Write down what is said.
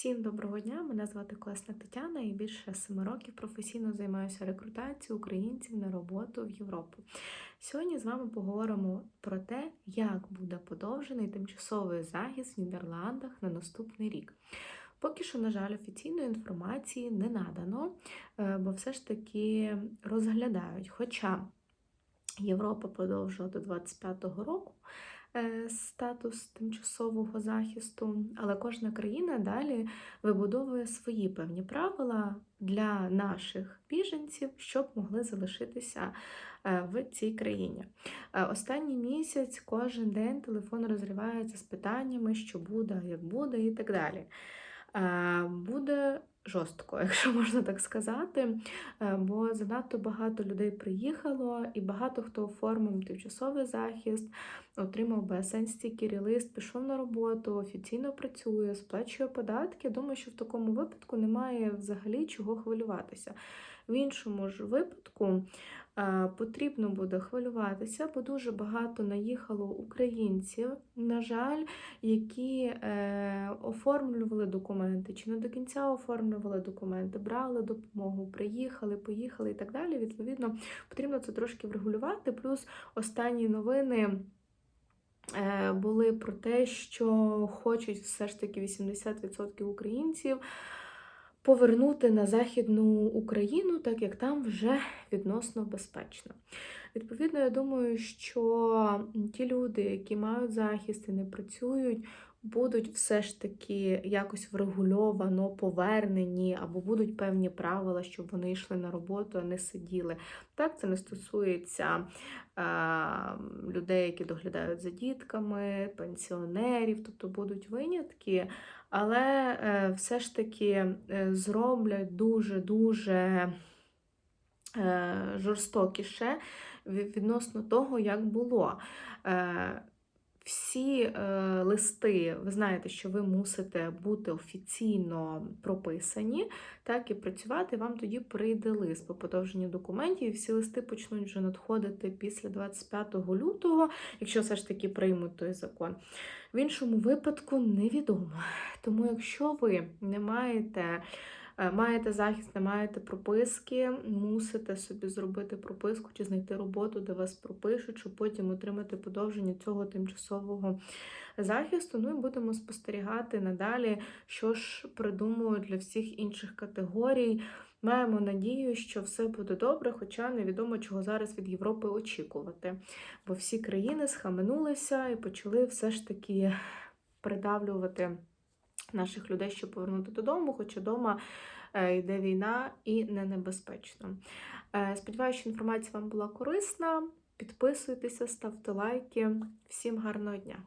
Всім доброго дня! Мене звати Колесна Тетяна і більше семи років професійно займаюся рекрутацією українців на роботу в Європу. Сьогодні з вами поговоримо про те, як буде подовжений тимчасовий захист в Нідерландах на наступний рік. Поки що, на жаль, офіційної інформації не надано, е, бо все ж таки розглядають. Хоча Європа подовжила до 25-го року. Е, статус тимчасового захисту, але кожна країна далі вибудовує свої певні правила для наших біженців, щоб могли залишитися е, в цій країні. Е, останній місяць кожен день телефон розривається з питаннями, що буде, як буде, і так далі. Буде жорстко, якщо можна так сказати, е, бо занадто багато людей приїхало, і багато хто оформив тимчасовий захист, отримав БСН стікері пішов на роботу, офіційно працює, сплачує податки. Думаю, що в такому випадку немає взагалі чого хвилюватися. В іншому ж випадку потрібно буде хвилюватися, бо дуже багато наїхало українців, на жаль, які е, оформлювали документи, чи не до кінця оформлювали документи, брали допомогу, приїхали, поїхали і так далі. Відповідно, потрібно це трошки врегулювати. Плюс останні новини. Е, були про те, що хочуть все ж таки 80% українців повернути на Західну Україну, так як там вже відносно безпечно. Відповідно, я думаю, що ті люди, які мають захист і не працюють, будуть все ж таки якось врегульовано повернені, або будуть певні правила, щоб вони йшли на роботу, а не сиділи. Так, це не стосується е, людей, які доглядають за дітками, пенсіонерів, тобто будуть винятки, але е, все ж таки е, зроблять дуже-дуже. Е, жорстокіше відносно того, як було. Всі е, листи, ви знаєте, що ви мусите бути офіційно прописані, так і працювати, вам тоді прийде лист по подовженню документів, і всі листи почнуть вже надходити після 25 лютого, якщо все ж таки приймуть той закон. В іншому випадку невідомо. Тому, якщо ви не маєте маєте захист, не маєте прописки, мусите собі зробити прописку чи знайти роботу, де вас пропишуть, щоб потім отримати подовження цього тимчасового захисту. Ну і будемо спостерігати надалі, що ж придумують для всіх інших категорій. Маємо надію, що все буде добре, хоча невідомо, чого зараз від Європи очікувати. Бо всі країни схаменулися і почали все ж таки придавлювати наших людей, щоб повернути додому, хоча вдома е, йде війна і не небезпечно. Е, сподіваюся, що інформація вам була корисна. Підписуйтеся, ставте лайки. Всім гарного дня!